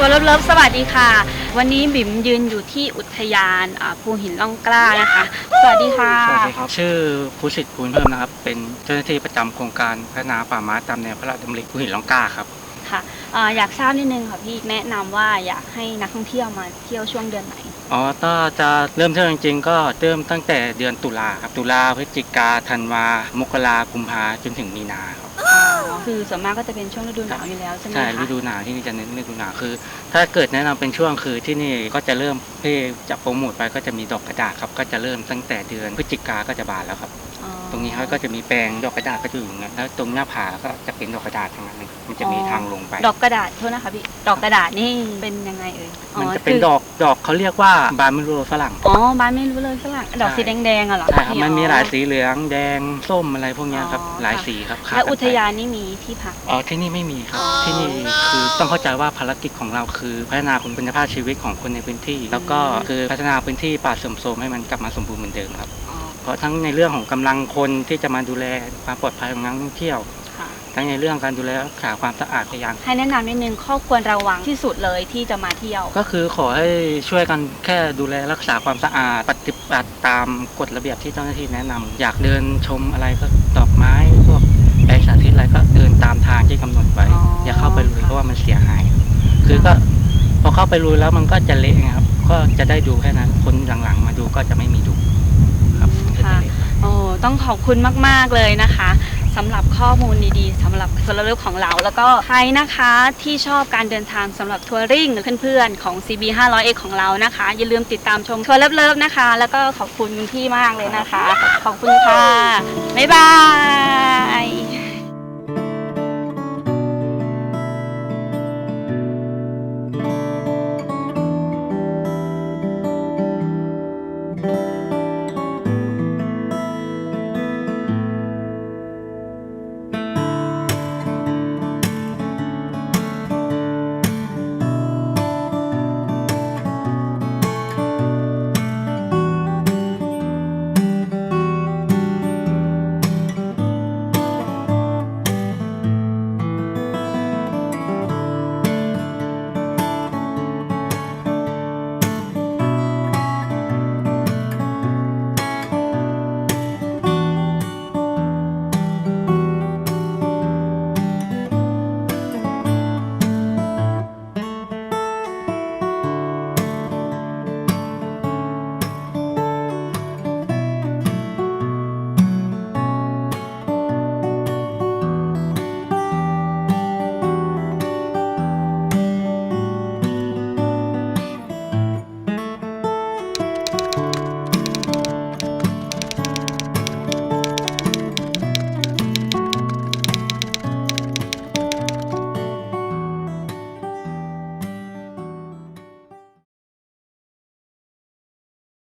ฟเลิฟสวัสดีค่ะ วันนี้บิ่มยืนอยู่ที่อุทยานอ่าภูหินล่องกล้านะคะ สวัสดีค่ะ สวัสดีครับ ชื่อภูสิทธิ์ภูลเพิ่มนะครับ เป็นเจ้าหน้าที่ประจำโครงการพัฒนาป่าไม้ตามแนวพระราชดำริภูหินล่องกล้าครับ ค่ะอ่าอยากทราบนิดนึงค่ะพี่แนะนำว่าอยากให้นักท่องเที่ยวมาเที่ยวช่วงเดือนไหน อ๋อถ้าจะเริ่มเที่ยวจริงๆ ก็เริ่มตั้งแต่เดือนตุลาครับ ตุลาพฤศจิกาธันวามกรากุมภาจนถึงมีนาครับ คือส่วนมากก็จะเป็นช่วงฤดูหนาวอยู่แล้วใช่ไหมใช่คะฤดูหนาวที่นี่จะเน้นฤดูหนาวคือ ถ้าเกิดแนะนำเป็นช่วงคือที่นี่ก็จะเริ่มที่จะโปรโมทไปก็จะมีดอกกระดาษครับก็จะเริ่มตั้งแต่เดือนพฤศจิกาก็จะบานแล้วครับอ๋อ ตรงนี้เขาก็จะมีแปลงดอกกระดาษก็จะอยู่อย่างนั้นแล้วตรงหน้าผาก็จะเป็นดอกกระดาษทั้งนั้นเลยมันจะมีทางลงไป ดอกกระดาษโทษนะคะพี่ ดอกกระดาษนี่เป็นยังไงเอ่ยมันจะเป็นคือดอกดอกเขาเรียกว่าบานไม่รู้ฝรั่ง อ๋อบ้านไม่รู้เลยฝรั่ง ดอกสีแดงๆอะเหรอใช่ครับพี่มันมีอ๋อหลายสีเหลืองแดงส้มอะไรพวกเนี้ยครับอ๋อหลายค่ะสีครับแล้วคดอุกัทไปยานนี่มีที่พัก อ๋อที่นี่ไม่มีครับ ที่นี่คือต้องเข้าใจว่าภารกิจของเราคือ พัฒนาคุณภาพชีวิตของคนในพื้นที่ แล้วก็คือพัฒนาพื้นที่ป่าเสื่อมโทรมให้มันกลับมาสมบูรณ์เหมือนเดิมครับอ๋อ เพราะทั้งในเรื่องของกำลังคนที่จะมาดูแลความปลอดภัยของนักท่องเที่ยวค่ะทั้งในเรื่องการดูแลรักษาความสะอาดพยายามให้แนะนำนิดนึงข้อควรระวังที่สุดเลยที่จะมาเที่ยว ก็คือขอให้ช่วยกันแค่ดูแลรักษาความสะอาดปฏิบัติตามกฎระเบียบที่เจ้าหน้าที่แนะนำอยากเดินชมอะไรก็ดอกไม้พวกแปลงสาธิตอะไรก็เดินตามทางที่กำหนดไว้อ๋อออย่าเข้าไปลุยเพราะว่ามันเสียหาย คือก็พอเข้าไปลุยแล้วมันก็จะเละไงครับก็จะได้ดูแค่นั้นคนหลังๆ มาดูก็จะไม่มีดูครับมันก็จะเละ โอ้ ต้องขอบคุณมาก ๆ เลยนะคะสำหรับข้อมูลดีๆสำหรับส่วนเลืองของเรา แล้วก็ใครนะคะที่ชอบการเดินทางสำหรับทัวริงเพื่อนๆของ CB 500 x ของเรานะคะ อย่าลืมติดตามชมทัวร์เลิฟๆนะคะ แล้วก็ขอบคุณคุณพี่มากเลยนะคะ ขอบคุณค่ะ บ๊ายบาย